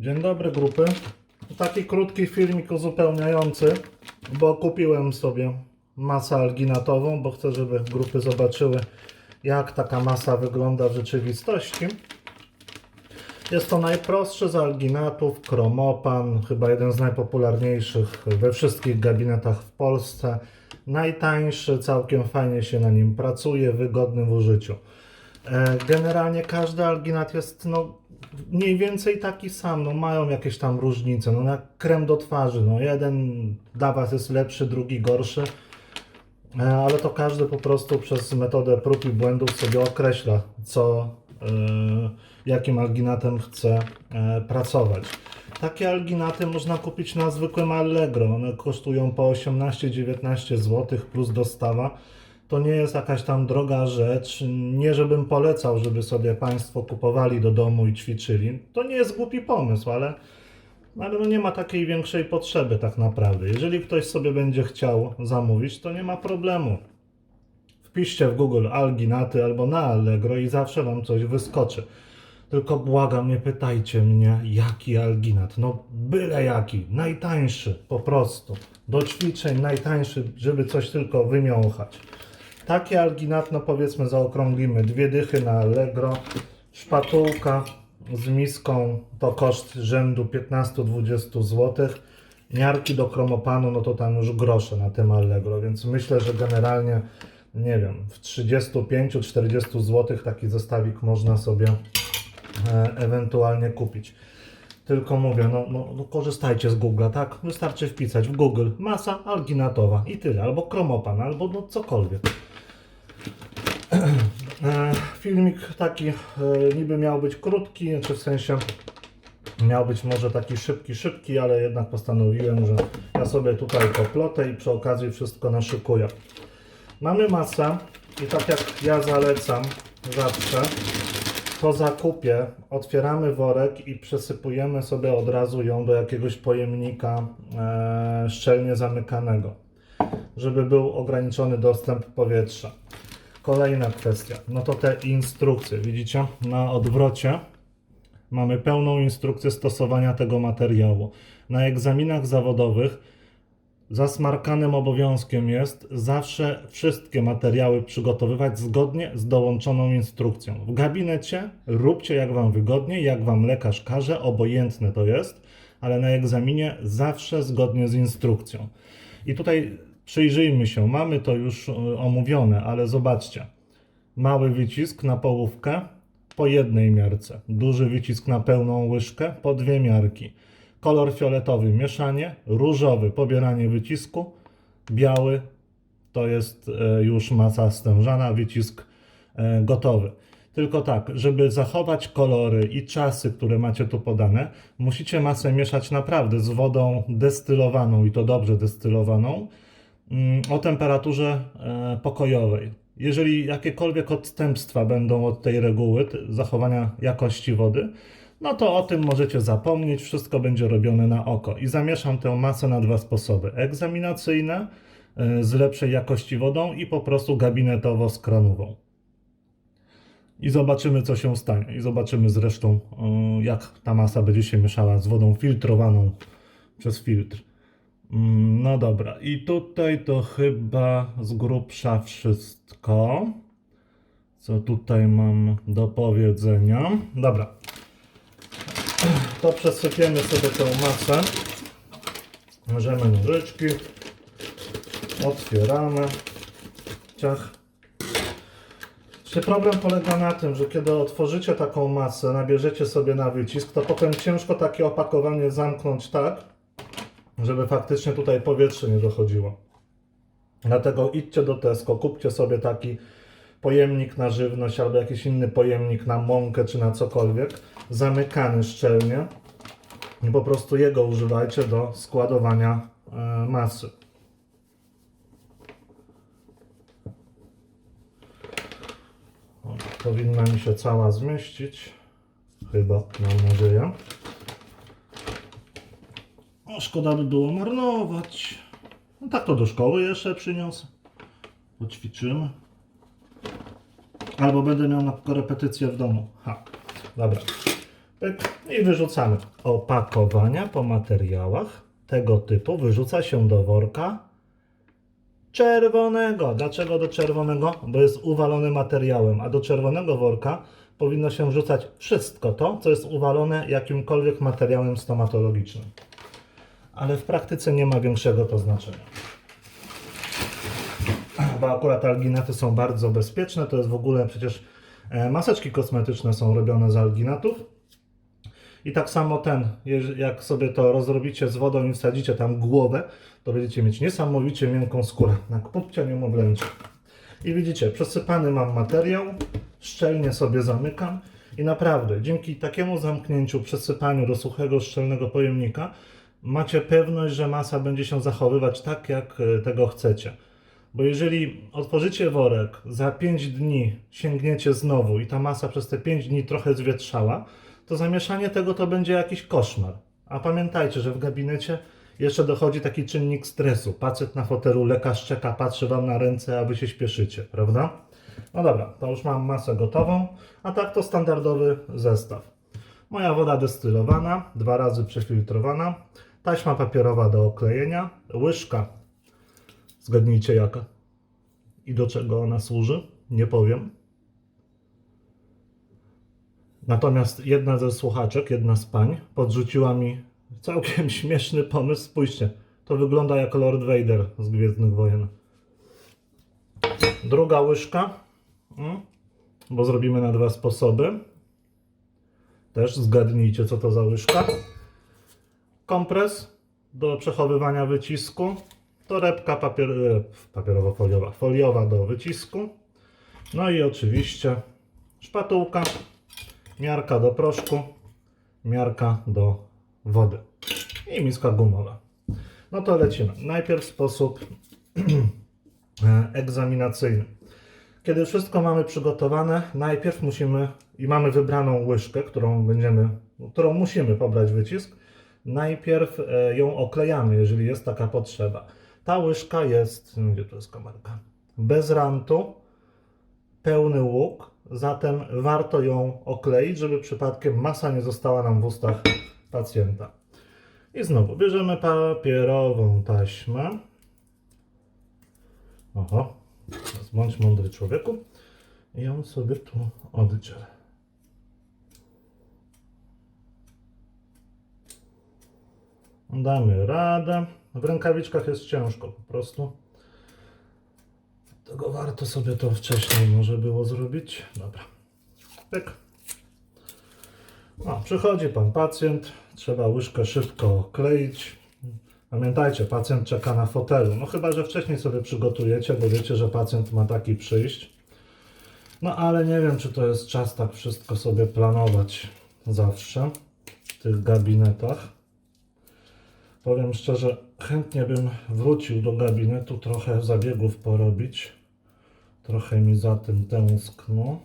Dzień dobry grupy. Taki krótki filmik uzupełniający, bo kupiłem sobie masę alginatową, bo chcę, żeby grupy zobaczyły jak taka masa wygląda w rzeczywistości. Jest to najprostszy z alginatów, kromopan, chyba jeden z najpopularniejszych we wszystkich gabinetach w Polsce. Najtańszy, całkiem fajnie się na nim pracuje, wygodny w użyciu. E, Generalnie każdy alginat jest no, mniej więcej taki sam, no, mają jakieś tam różnice, no jak krem do twarzy, no jeden dla Was jest lepszy, drugi gorszy, E, ale to każdy po prostu przez metodę prób i błędów sobie określa, co, e, jakim alginatem chce e, pracować. Takie alginaty można kupić na zwykłym Allegro. One kosztują po 18-19 zł plus dostawa. To nie jest jakaś tam droga rzecz. Nie żebym polecał, żeby sobie Państwo kupowali do domu i ćwiczyli. To nie jest głupi pomysł, ale, ale no nie ma takiej większej potrzeby tak naprawdę. Jeżeli ktoś sobie będzie chciał zamówić, to nie ma problemu. Wpiszcie w Google alginaty albo na Allegro i zawsze Wam coś wyskoczy. Tylko błagam, nie pytajcie mnie, jaki alginat. No byle jaki, najtańszy po prostu. Do ćwiczeń najtańszy, żeby coś tylko wymiąchać. Taki alginat, no powiedzmy zaokrąglimy, dwie dychy na Allegro, szpatułka z miską to koszt rzędu 15-20 zł. Miarki do kromopanu, no to tam już grosze na tym Allegro, więc myślę, że generalnie, nie wiem, w 35-40 zł taki zestawik można sobie e, ewentualnie kupić. Tylko mówię, no, no, no korzystajcie z Google'a, tak? Wystarczy wpisać w Google masa alginatowa i tyle, albo kromopan, albo no cokolwiek. E, Filmik taki e, niby miał być krótki, czy w sensie miał być może taki szybki, szybki, ale jednak postanowiłem, że ja sobie tutaj poplotę i przy okazji wszystko naszykuję. Mamy masę i tak jak ja zalecam zawsze, po zakupie otwieramy worek i przesypujemy sobie od razu ją do jakiegoś pojemnika e, szczelnie zamykanego, żeby był ograniczony dostęp powietrza. Kolejna kwestia, no to te instrukcje, widzicie, na odwrocie mamy pełną instrukcję stosowania tego materiału. Na egzaminach zawodowych zasmarkanym obowiązkiem jest zawsze wszystkie materiały przygotowywać zgodnie z dołączoną instrukcją. W gabinecie róbcie jak Wam wygodnie, jak Wam lekarz każe, obojętne to jest, ale na egzaminie zawsze zgodnie z instrukcją. I tutaj przyjrzyjmy się, mamy to już e, omówione, ale zobaczcie. Mały wycisk na połówkę po jednej miarce, duży wycisk na pełną łyżkę po dwie miarki. Kolor fioletowy mieszanie, różowy pobieranie wycisku, biały to jest e, już masa stężana, wycisk e, gotowy. Tylko tak, żeby zachować kolory i czasy, które macie tu podane, musicie masę mieszać naprawdę z wodą destylowaną i to dobrze destylowaną mm, o temperaturze e, pokojowej. Jeżeli jakiekolwiek odstępstwa będą od tej reguły zachowania jakości wody, no to o tym możecie zapomnieć, wszystko będzie robione na oko. I zamieszam tę masę na dwa sposoby: egzaminacyjne y, z lepszej jakości wodą i po prostu gabinetowo z kranową. I zobaczymy, co się stanie. I zobaczymy zresztą, y, jak ta masa będzie się mieszała z wodą filtrowaną przez filtr. Mm, No dobra, i tutaj to chyba z grubsza wszystko. Co tutaj mam do powiedzenia? Dobra, to przesypiemy sobie tę masę. Bierzemy nożyczki. Otwieramy. Ciach. Czy problem polega na tym, że kiedy otworzycie taką masę, nabierzecie sobie na wycisk, to potem ciężko takie opakowanie zamknąć tak, żeby faktycznie tutaj powietrze nie dochodziło. Dlatego idźcie do Tesco, kupcie sobie taki pojemnik na żywność albo jakiś inny pojemnik na mąkę czy na cokolwiek, zamykany szczelnie i po prostu jego używajcie do składowania e, masy. Powinna mi się cała zmieścić. Chyba, mam nadzieję. O, szkoda by było marnować. No tak to do szkoły jeszcze przyniosę. Poćwiczymy. Albo będę miał na korepetycję w domu. Ha, dobra. I wyrzucamy. Opakowania po materiałach tego typu wyrzuca się do worka czerwonego. Dlaczego do czerwonego? Bo jest uwalony materiałem, a do czerwonego worka powinno się wrzucać wszystko to, co jest uwalone jakimkolwiek materiałem stomatologicznym. Ale w praktyce nie ma większego to znaczenia. Bo akurat alginaty są bardzo bezpieczne. To jest w ogóle przecież e, maseczki kosmetyczne są robione z alginatów. I tak samo ten, jak sobie to rozrobicie z wodą i wsadzicie tam głowę, to będziecie mieć niesamowicie miękką skórę, jak pupcia niemowlęcia. I widzicie, przesypany mam materiał, szczelnie sobie zamykam i naprawdę dzięki takiemu zamknięciu, przesypaniu do suchego, szczelnego pojemnika macie pewność, że masa będzie się zachowywać tak, jak e, tego chcecie. Bo jeżeli otworzycie worek, za 5 dni sięgniecie znowu i ta masa przez te 5 dni trochę zwietrzała, to zamieszanie tego to będzie jakiś koszmar. A pamiętajcie, że w gabinecie jeszcze dochodzi taki czynnik stresu. Pacjent na fotelu, lekarz czeka, patrzy wam na ręce, a wy się śpieszycie, prawda? No dobra, to już mam masę gotową, a tak to standardowy zestaw. Moja woda destylowana, dwa razy przefiltrowana, taśma papierowa do oklejenia, łyżka, zgadnijcie jaka i do czego ona służy, nie powiem. Natomiast jedna ze słuchaczek, jedna z pań, podrzuciła mi całkiem śmieszny pomysł. Spójrzcie, to wygląda jak Lord Vader z Gwiezdnych Wojen. Druga łyżka, mm, bo zrobimy na dwa sposoby. Też zgadnijcie, co to za łyżka. Kompres do przechowywania wycisku. Torebka papier, e, papierowo-foliowa, foliowa do wycisku. No i oczywiście szpatułka miarka do proszku, miarka do wody i miska gumowa. No to lecimy. Najpierw sposób e, egzaminacyjny. Kiedy wszystko mamy przygotowane, najpierw musimy i mamy wybraną łyżkę, którą będziemy, którą musimy pobrać wycisk. Najpierw e, ją oklejamy, jeżeli jest taka potrzeba. Ta łyżka jest, gdzie to jest kamerka? Bez rantu, pełny łuk, zatem warto ją okleić, żeby przypadkiem masa nie została nam w ustach pacjenta. I znowu bierzemy papierową taśmę. Oho, bądź mądry człowieku. I ją sobie tu oddzielę. Damy radę. W rękawiczkach jest ciężko po prostu. Tego warto sobie to wcześniej może było zrobić. Dobra. Pyk. O, przychodzi pan pacjent, trzeba łyżkę szybko okleić. Pamiętajcie, pacjent czeka na fotelu. No chyba, że wcześniej sobie przygotujecie, bo wiecie, że pacjent ma taki przyjść. No ale nie wiem, czy to jest czas tak wszystko sobie planować zawsze w tych gabinetach. Powiem szczerze, chętnie bym wrócił do gabinetu, trochę zabiegów porobić. Trochę mi za tym tęskno.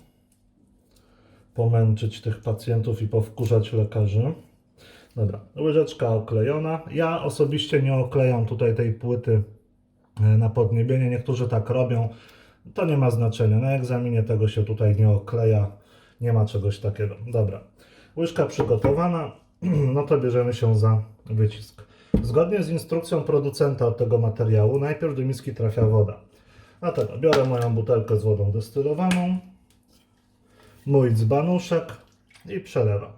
Pomęczyć tych pacjentów i powkurzać lekarzy. Dobra, łyżeczka oklejona. Ja osobiście nie oklejam tutaj tej płyty e, na podniebienie. Niektórzy tak robią. To nie ma znaczenia. Na egzaminie tego się tutaj nie okleja. Nie ma czegoś takiego. Dobra. Łyżka przygotowana. No to bierzemy się za wycisk. Zgodnie z instrukcją producenta od tego materiału, najpierw do miski trafia woda. Dlatego biorę moją butelkę z wodą destylowaną, mój dzbanuszek i przelewam.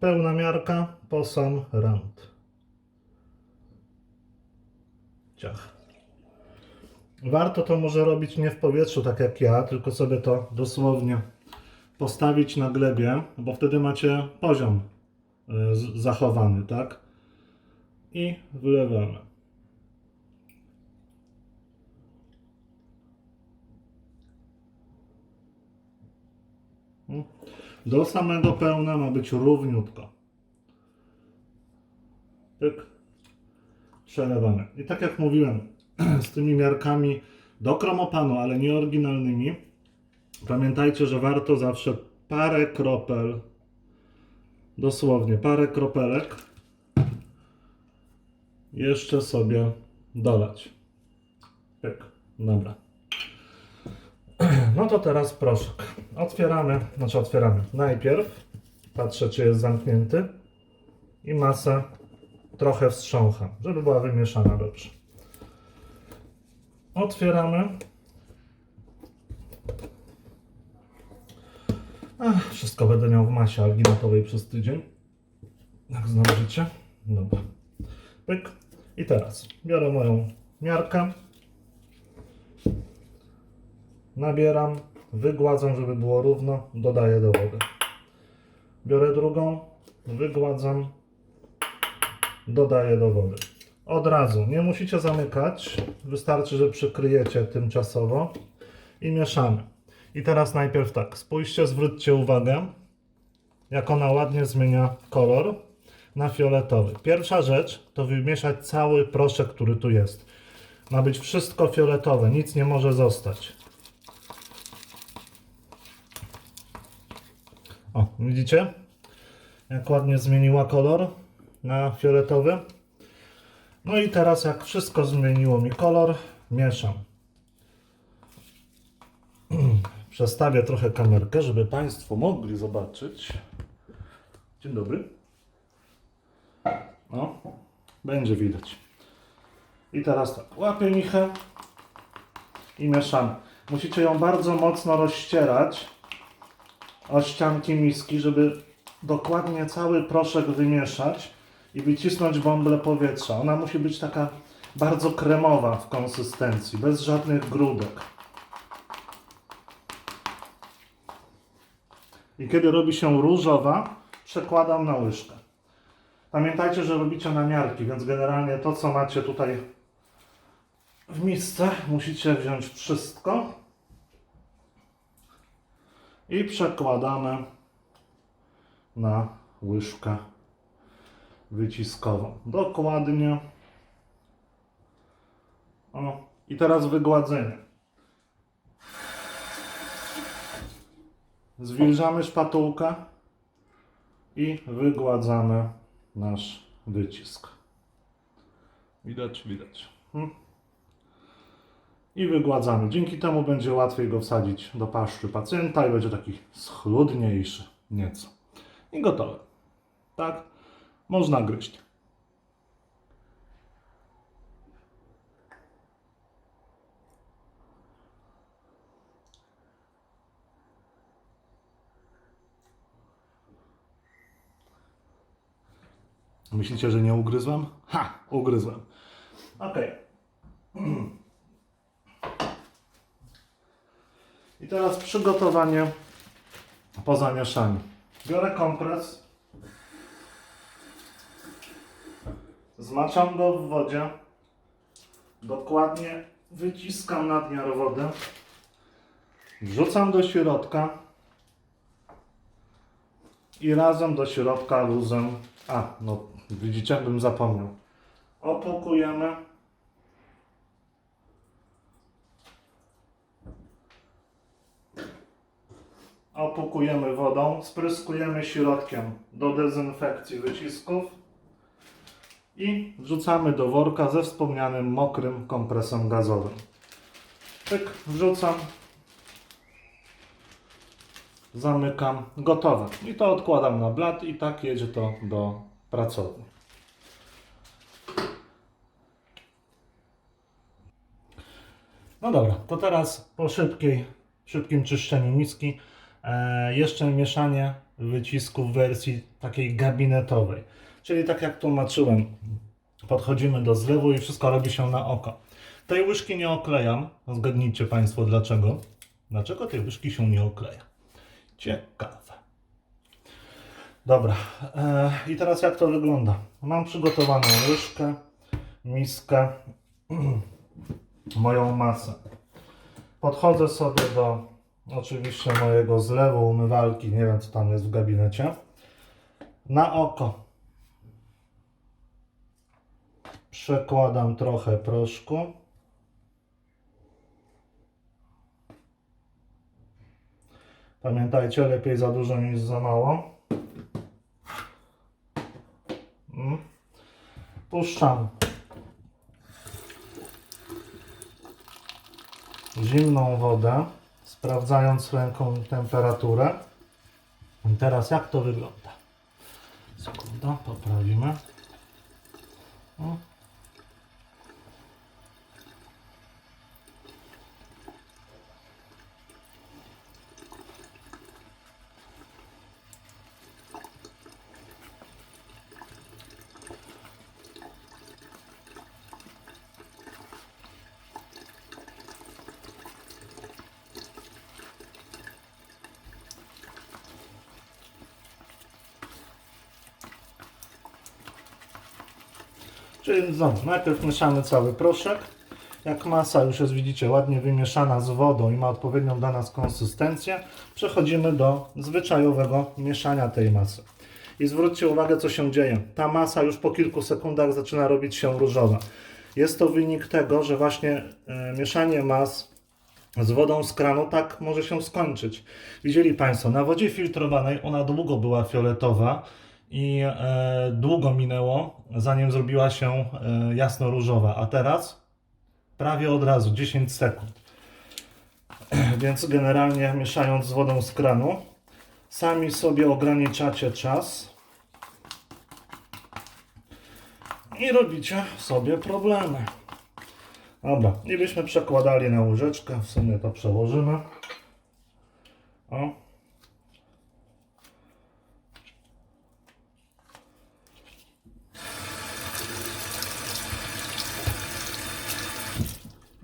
Pełna miarka po sam rand. Ciach. Warto to może robić nie w powietrzu, tak jak ja, tylko sobie to dosłownie postawić na glebie, bo wtedy macie poziom zachowany, tak? I wylewamy. Do samego pełna ma być równiutko. Pyk. Przelewamy. I tak jak mówiłem, z tymi miarkami do kromopanu, ale nie oryginalnymi, pamiętajcie, że warto zawsze parę kropel, dosłownie parę kropelek, jeszcze sobie dolać. Pyk. Dobra. No to teraz proszek. Otwieramy, znaczy otwieramy. Najpierw Patrzę, czy jest zamknięty. I masę trochę wstrzącham, żeby była wymieszana dobrze. Otwieramy. Ach, wszystko będę miał w masie alginatowej przez tydzień. Jak zdążycie. Dobra. Pyk. I teraz biorę moją miarkę. Nabieram, wygładzam, żeby było równo, dodaję do wody. Biorę drugą, wygładzam, dodaję do wody. Od razu, nie musicie zamykać, wystarczy, że przykryjecie tymczasowo i mieszamy. I teraz najpierw tak, spójrzcie, zwróćcie uwagę, jak ona ładnie zmienia kolor na fioletowy. Pierwsza rzecz to wymieszać cały proszek, który tu jest. Ma być wszystko fioletowe, nic nie może zostać. O, widzicie? Jak ładnie zmieniła kolor na fioletowy. No i teraz jak wszystko zmieniło mi kolor, mieszam. Przestawię trochę kamerkę, żeby Państwo mogli zobaczyć. Dzień dobry. No, będzie widać. I teraz tak, łapię michę i mieszamy. Musicie ją bardzo mocno rozścierać o ścianki miski, żeby dokładnie cały proszek wymieszać i wycisnąć bąble powietrza. Ona musi być taka bardzo kremowa w konsystencji, bez żadnych grudek. I kiedy robi się różowa, przekładam na łyżkę. Pamiętajcie, że robicie namiarki, więc generalnie to, co macie tutaj w misce, musicie wziąć wszystko i przekładamy na łyżkę wyciskową. Dokładnie. O, i teraz wygładzenie. Zwilżamy szpatułkę i wygładzamy nasz wycisk. Widać, widać. Hmm? I wygładzamy. Dzięki temu będzie łatwiej go wsadzić do paszczy pacjenta i będzie taki schludniejszy nieco. I gotowe. Tak? Można gryźć. Myślicie, że nie ugryzłem? Ha! Ugryzłem. Okej. I teraz przygotowanie po zamieszaniu. Biorę kompres. Zmaczam go w wodzie. Dokładnie wyciskam nadmiar wody. Wrzucam do środka. I razem do środka luzem. A, no widzicie, bym zapomniał. Opłukujemy. Opłukujemy wodą, spryskujemy środkiem do dezynfekcji wycisków i wrzucamy do worka ze wspomnianym mokrym kompresem gazowym. Pyk, wrzucam, zamykam, gotowe. I to odkładam na blat i tak jedzie to do pracowni. No dobra, to teraz po szybkiej, szybkim czyszczeniu miski e, jeszcze mieszanie wycisku w wersji takiej gabinetowej. Czyli tak jak tłumaczyłem, podchodzimy do zlewu i wszystko robi się na oko. Tej łyżki nie oklejam. Zgadnijcie Państwo dlaczego. Dlaczego tej łyżki się nie okleja? Ciekawe. Dobra, e, i teraz jak to wygląda? Mam przygotowaną łyżkę, miskę, moją masę. Podchodzę sobie do oczywiście mojego zlewu, umywalki, nie wiem co tam jest w gabinecie. Na oko przekładam trochę proszku. Pamiętajcie, lepiej za dużo niż za mało. Mm. Puszczam zimną wodę, sprawdzając ręką temperaturę. I teraz jak to wygląda? Sekunda, poprawimy. Czyli znowu, najpierw mieszamy cały proszek. Jak masa już jest, widzicie, ładnie wymieszana z wodą i ma odpowiednią dla nas konsystencję, przechodzimy do zwyczajowego mieszania tej masy. I zwróćcie uwagę, co się dzieje. Ta masa już po kilku sekundach zaczyna robić się różowa. Jest to wynik tego, że właśnie e, mieszanie mas z wodą z kranu tak może się skończyć. Widzieli Państwo, na wodzie filtrowanej ona długo była fioletowa i e, długo minęło, zanim zrobiła się e, jasno-różowa, a teraz prawie od razu, 10 sekund. Więc generalnie mieszając z wodą z kranu, sami sobie ograniczacie czas i robicie sobie problemy. Dobra, i byśmy przekładali na łyżeczkę, w sumie to przełożymy. O.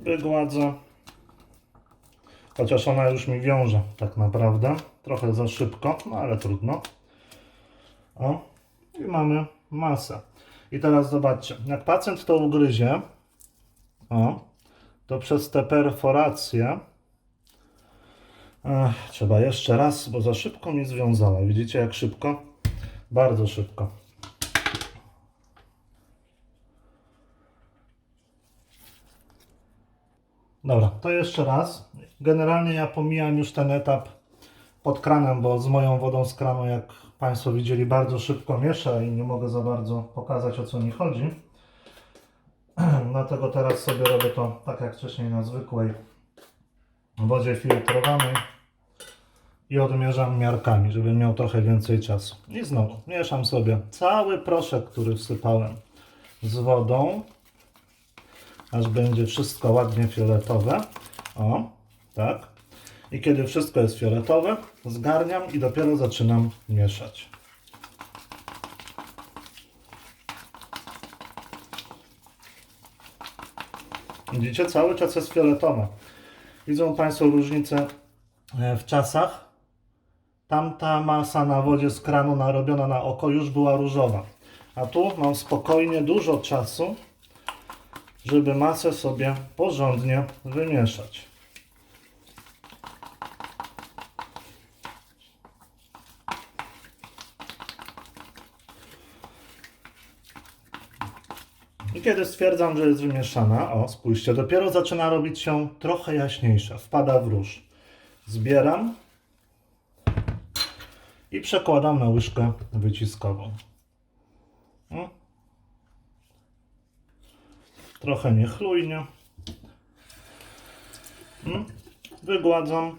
Wygładzę. Chociaż ona już mi wiąże tak naprawdę. Trochę za szybko, no ale trudno. O. I mamy masę. I teraz zobaczcie, jak pacjent to ugryzie, o, to przez te perforacje trzeba jeszcze raz, bo za szybko mi związała. Widzicie jak szybko? Bardzo szybko. Dobra, to jeszcze raz. Generalnie ja pomijam już ten etap pod kranem, bo z moją wodą z kranu, jak Państwo widzieli, bardzo szybko miesza i nie mogę za bardzo pokazać o co mi chodzi. Dlatego teraz sobie robię to tak jak wcześniej na zwykłej wodzie filtrowanej i odmierzam miarkami, żeby miał trochę więcej czasu. I znowu mieszam sobie cały proszek, który wsypałem z wodą, aż będzie wszystko ładnie fioletowe. O, tak. I kiedy wszystko jest fioletowe, zgarniam i dopiero zaczynam mieszać. Widzicie, cały czas jest fioletowe. Widzą Państwo różnicę e, w czasach. Tamta masa na wodzie z kranu narobiona na oko już była różowa. A tu mam spokojnie dużo czasu, żeby masę sobie porządnie wymieszać. I kiedy stwierdzam, że jest wymieszana, o spójrzcie, dopiero zaczyna robić się trochę jaśniejsza, wpada w róż. Zbieram i przekładam na łyżkę wyciskową. O. Trochę niechlujnie. Mm. Wygładzam.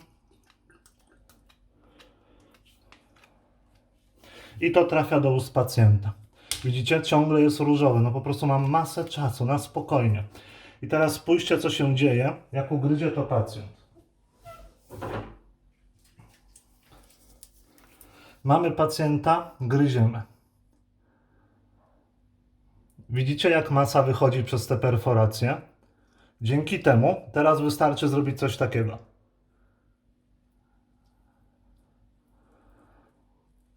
I to trafia do ust pacjenta. Widzicie, ciągle jest różowe. No po prostu mam masę czasu na spokojnie. I teraz spójrzcie, co się dzieje, jak ugryzie to pacjent. Mamy pacjenta, gryziemy. Widzicie, jak masa wychodzi przez te perforacje? Dzięki temu teraz wystarczy zrobić coś takiego.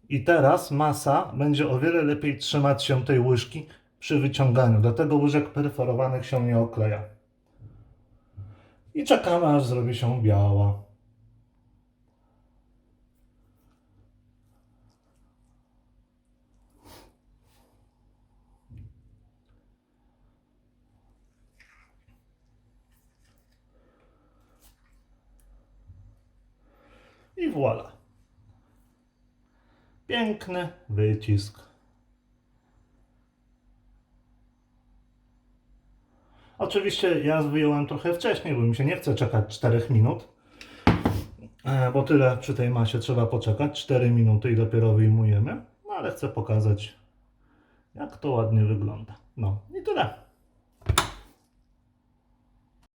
I teraz masa będzie o wiele lepiej trzymać się tej łyżki przy wyciąganiu. Dlatego łyżek perforowanych się nie okleja. I czekamy, aż zrobi się biała. I voilà. Piękny wycisk. Oczywiście ja wyjąłem trochę wcześniej, bo mi się nie chce czekać 4 minut. E, bo tyle przy tej masie trzeba poczekać, 4 minuty i dopiero wyjmujemy. No ale chcę pokazać, jak to ładnie wygląda. No i tyle.